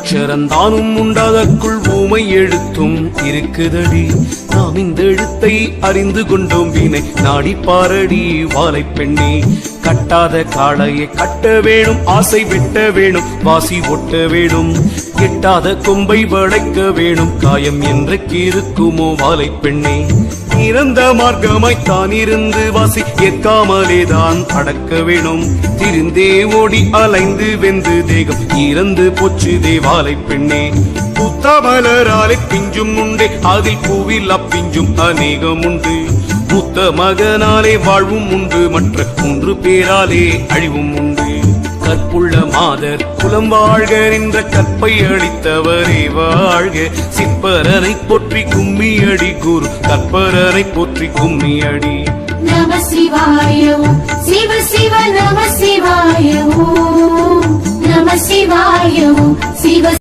அக்ஷரந்தானும் உண்டாதற்குள் ஊமை எழுத்தும் இருக்குதடி. நாம் இந்த எழுத்தை அறிந்து கொண்டோம் வீணை. நாடி பாரடி வாழை பெண்ணே. கட்டாத காளையை கட்ட வேணும் ஆசை வெட்ட வேணும் வாசி ஒட்ட வேணும். எட்டாத கொம்பை வளைக்க வேணும் காயம் என்றைக்கு இருக்குமோ வாழை பெண்ணே. இறந்த மார்க்கமாய்த்தான் இருந்து வாசி ஏற்காமலே தான் அடக்க வேணும் திருந்தே ஓடி அலைந்து வெந்து தேகம் இறந்து போச்சு தேவாலை பெண்ணே. புத்தமலராலே பிஞ்சும் உண்டே அதில் பூவில் அப்பிஞ்சும் அநேகம் உண்டு புத்த மகனாலே வாழ்வும் உண்டு மற்ற மூன்று பேராலே அழிவும் உண்டு. கற்புள்ள மாதர் குலம் வாழ்க என்ற கற்பை அளித்தவரே வாழ்க. சிற்பரனை போற்றி கும்மியடி குரு கற்பரனை போற்றி கும்மியடி. நம சிவாய சிவ சிவ நம சிவாய நம சிவாய சிவ